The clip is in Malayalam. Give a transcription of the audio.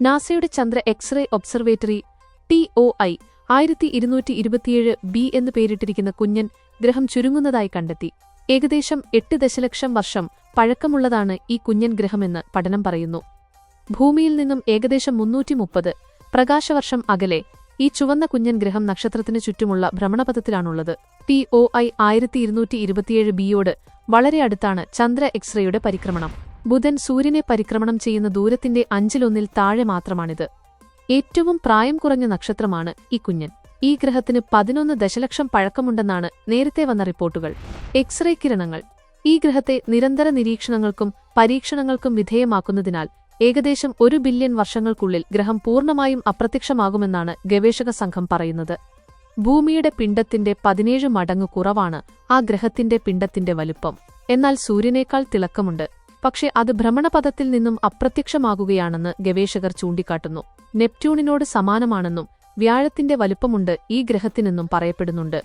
നാസയുടെ Chandra x-ray observatory T O I ആയിരത്തി ഇരുന്നൂറ്റി ഇരുപത്തിയേഴ് ബി എന്ന് പേരിട്ടിരിക്കുന്ന കുഞ്ഞൻ ഗ്രഹം ചുരുങ്ങുന്നതായി കണ്ടെത്തി. ഏകദേശം എട്ട് ദശലക്ഷം വർഷം പഴക്കമുള്ളതാണ് ഈ കുഞ്ഞൻ ഗ്രഹമെന്ന് പഠനം പറയുന്നു. ഭൂമിയിൽ നിന്നും ഏകദേശം മുന്നൂറ്റി മുപ്പത് പ്രകാശവർഷം അകലെ ഈ ചുവന്ന കുഞ്ഞൻ ഗ്രഹം നക്ഷത്രത്തിന് ചുറ്റുമുള്ള ഭ്രമണപഥത്തിലാണുള്ളത്. ടി ഒ ഐ ആയിരത്തി ഇരുന്നൂറ്റി ഇരുപത്തിയേഴ് ബിയോട് വളരെ അടുത്താണ് ചന്ദ്ര എക്സ്റേയുടെ പരിക്രമണം. ബുധൻ സൂര്യനെ പരിക്രമണം ചെയ്യുന്ന ദൂരത്തിന്റെ അഞ്ചിലൊന്നിൽ താഴെ മാത്രമാണിത്. ഏറ്റവും പ്രായം കുറഞ്ഞ നക്ഷത്രമാണ് ഈ കുഞ്ഞൻ. ഈ ഗ്രഹത്തിന് പതിനൊന്ന് ദശലക്ഷം പഴക്കമുണ്ടെന്നാണ് നേരത്തെ വന്ന റിപ്പോർട്ടുകൾ. എക്സ്റേ കിരണങ്ങൾ. ഈ ഗ്രഹത്തെ നിരന്തര നിരീക്ഷണങ്ങൾക്കും പരീക്ഷണങ്ങൾക്കും വിധേയമാക്കുന്നതിനാൽ ഏകദേശം ഒരു ബില്യൺ വർഷങ്ങൾക്കുള്ളിൽ ഗ്രഹം പൂർണമായും അപ്രത്യക്ഷമാകുമെന്നാണ് ഗവേഷക സംഘം പറയുന്നത്. ഭൂമിയുടെ പിണ്ടത്തിന്റെ പതിനേഴ് മടങ്ങ് കുറവാണ് ആ ഗ്രഹത്തിന്റെ പിണ്ടത്തിന്റെ വലുപ്പം. എന്നാൽ സൂര്യനേക്കാൾ തിളക്കമുണ്ട്. പക്ഷെ അത് ഭ്രമണപഥത്തിൽ നിന്നും അപ്രത്യക്ഷമാകുകയാണെന്ന് ഗവേഷകർ ചൂണ്ടിക്കാട്ടുന്നു. നെപ്റ്റ്യൂണിനോട് സമാനമാണെന്നും വ്യാഴത്തിന്റെ വലുപ്പമുണ്ട് ഈ ഗ്രഹത്തിനെന്നും പറയപ്പെടുന്നുണ്ട്.